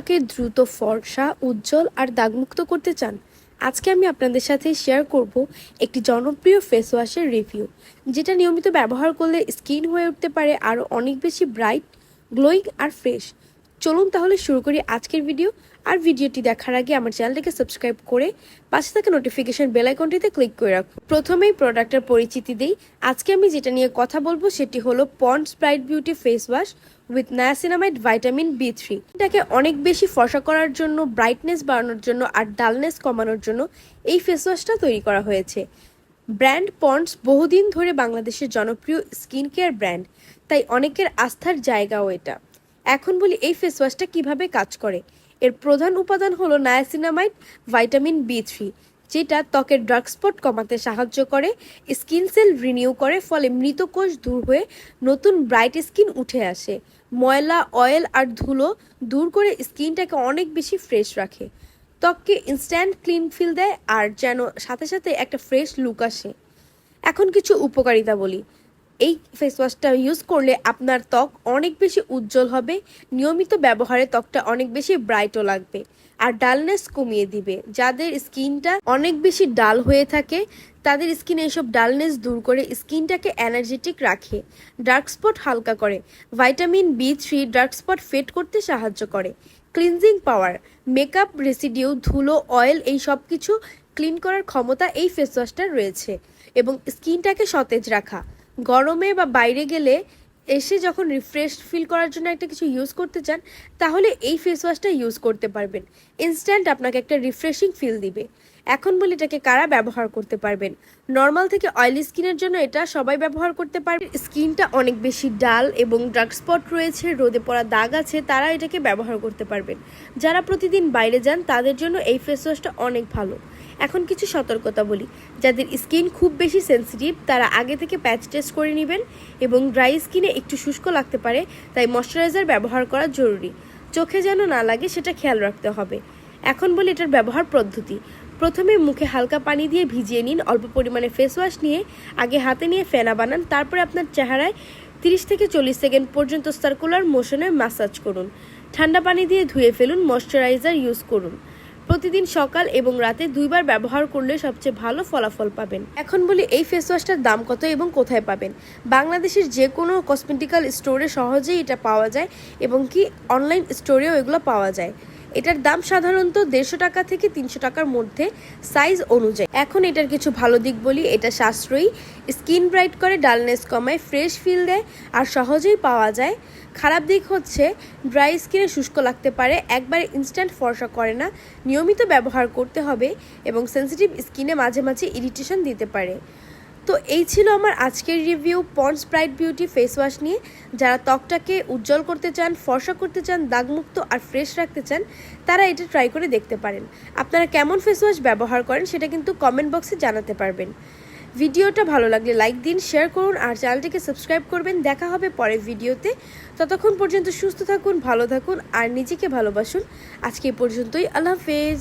ত্বকটাকে দ্রুত ফর্সা, উজ্জ্বল আর দাগমুক্ত করতে চান। আজকে আমি আপনাদের সাথে শেয়ার করব একটি জনপ্রিয় ফেস ওয়াশের রিভিউ যেটা নিয়মিত ব্যবহার করলে স্কিন হয়ে উঠতে পারে আরও অনেক বেশি ব্রাইট গ্লোয়িং আর ফ্রেশ চলুন তাহলে শুরু করি আজকের ভিডিও আর ভিডিওটি দেখার আগে আমার চ্যানেলটাকে সাবস্ক্রাইব করে পাশে থাকা নোটিফিকেশন বেল আইকনটিতে ক্লিক করে রাখুন। প্রথমেই প্রোডাক্টের পরিচিতি দিই। আজকে আমি যেটা নিয়ে কথা বলব সেটি হলো Pond's bright beauty face wash with niacinamide vitamin B three এটাকে অনেক বেশি ফসা করার জন্য ব্রাইটনেস বাড়ানোর জন্য আর ডালনেস কমানোর জন্য এই ফেস ওয়াশটা তৈরি করা হয়েছে। ব্র্যান্ড পন্ডস বহুদিন ধরে বাংলাদেশের জনপ্রিয় স্কিন কেয়ার ব্র্যান্ড তাই অনেকের আস্থার জায়গাও এটা। এখন বলি এই ফেস ওয়াশটা কীভাবে কাজ করে? এর প্রধান উপাদান হলো নায়াসিনামাইড ভাইটামিন বি থ্রি যেটা ত্বকের ডার্ক স্পট কমাতে সাহায্য করে স্কিন সেল রিনিউ করে, ফলে মৃত কোষ দূর হয়ে নতুন ব্রাইট স্কিন উঠে আসে। ময়লা অয়েল আর ধুলো দূর করে স্কিনটাকে অনেক বেশি ফ্রেশ রাখে। ত্বককে ইনস্ট্যান্ট ক্লিন ফিল দেয় আর যেন সাথে সাথে একটা ফ্রেশ লুক আসে। এখন কিছু উপকারিতা বলি। এই ফেস ওয়াশটা ইউজ করলে আপনার ত্বক অনেক বেশি উজ্জ্বল হবে, নিয়মিত ব্যবহারে ত্বকটা অনেক বেশি ব্রাইটও লাগবে। আর ডালনেস কমিয়ে দিবে। যাদের স্কিনটা অনেক বেশি ডাল হয়ে থাকে, তাদের স্কিনে এইসব ডালনেস দূর করে স্কিনটাকে এনার্জেটিক রাখে। ডার্ক স্পট হালকা করে। Vitamin B three dark spot fade করতে সাহায্য করে। ক্লিনজিং পাওয়ার মেকআপ রেসিডিউ ধুলো অয়েল এই সব কিছু ক্লিন করার ক্ষমতা এই ফেস ওয়াশটার রয়েছে। এবং স্কিনটাকে সতেজ রাখা। গরমে বা বাইরে গেলে এসে যখন রিফ্রেশ ফিল করার জন্য একটা কিছু ইউজ করতে চান, তাহলে এই ফেস ওয়াশটা ইউজ করতে পারবেন। ইনস্ট্যান্ট আপনাকে একটা রিফ্রেশিং ফিল দিবে। এখন বলি এটাকে কারা ব্যবহার করতে পারবেন? নর্মাল থেকে অয়েলি স্কিনের জন্য এটা সবাই ব্যবহার করতে পারবে। স্কিনটা অনেক বেশি ডাল এবং ডার্ক স্পট রয়েছে, রোদে পড়া দাগ আছে, তারা এটাকে ব্যবহার করতে পারবেন। যারা প্রতিদিন বাইরে যান, তাদের জন্য এই ফেস ওয়াশটা অনেক ভালো। এখন কিছু সতর্কতা বলি। যাদের স্কিন খুব বেশি সেন্সিটিভ তারা আগে থেকে প্যাচ টেস্ট করে নেবেন এবং ড্রাই স্কিনে একটু শুষ্ক লাগতে পারে, তাই ময়শ্চারাইজার ব্যবহার করা জরুরি। চোখে যেন না লাগে, সেটা খেয়াল রাখতে হবে। এখন বলি এটার ব্যবহার পদ্ধতি। প্রথমে মুখে হালকা পানি দিয়ে ভিজিয়ে নিন, অল্প পরিমাণে ফেস ওয়াশ নিয়ে আগে হাতে নিয়ে ফেনা বানান, তারপরে আপনার চেহারায় তিরিশ থেকে চল্লিশ সেকেন্ড পর্যন্ত সার্কুলার মোশনে ম্যাসাজ করুন। ঠান্ডা পানি দিয়ে ধুয়ে ফেলুন ময়শ্চারাইজার ইউজ করুন। প্রতিদিন সকাল এবং রাতে দুইবার ব্যবহার করলে সবচেয়ে ভালো ফলাফল পাবেন। এখন বলি, এই ফেস ওয়াশটার দাম কত এবং কোথায় পাবেন? বাংলাদেশের যে কোনো কসমেটিক্যাল স্টোরে সহজেই এটা পাওয়া যায় এবং কি অনলাইন স্টোরেও এগুলো পাওয়া যায়। এটার দাম সাধারণত দেড়শো টাকা থেকে তিনশো টাকার মধ্যে সাইজ অনুযায়ী। এখন এটার কিছু ভালো দিক বলি, এটা সাশ্রয়ী। স্কিন ব্রাইট করে, ডালনেস কমায়, ফ্রেশ ফিল দেয় আর সহজেই পাওয়া যায়। খারাপ দিক হচ্ছে ড্রাই স্কিনে শুষ্ক লাগতে পারে, একবারে ইনস্ট্যান্ট ফর্সা করে না। নিয়মিত ব্যবহার করতে হবে এবং সেন্সিটিভ স্কিনে মাঝে মাঝে ইরিটেশন দিতে পারে। তো এই ছিল আমার আজকের review Pond's bright beauty face wash নিয়ে। যারা ত্বকটাকে উজ্জ্বল করতে চান, ফর্সা করতে চান, দাগমুক্ত আর ফ্রেশ রাখতে চান, তারা এটা ট্রাই করে দেখতে পারেন। আপনারা কেমন ফেস ওয়াশ ব্যবহার করেন সেটা কিন্তু কমেন্ট বক্সে জানাতে পারবেন। ভিডিওটা ভালো লাগলে লাইক দিন শেয়ার করুন আর চ্যানেলটিকে সাবস্ক্রাইব করবেন। দেখা হবে পরের ভিডিওতে। ততক্ষণ পর্যন্ত সুস্থ থাকুন, ভালো থাকুন আর নিজেকে ভালোবাসুন। আজকে এই পর্যন্তই। আল্লাহ হাফেজ।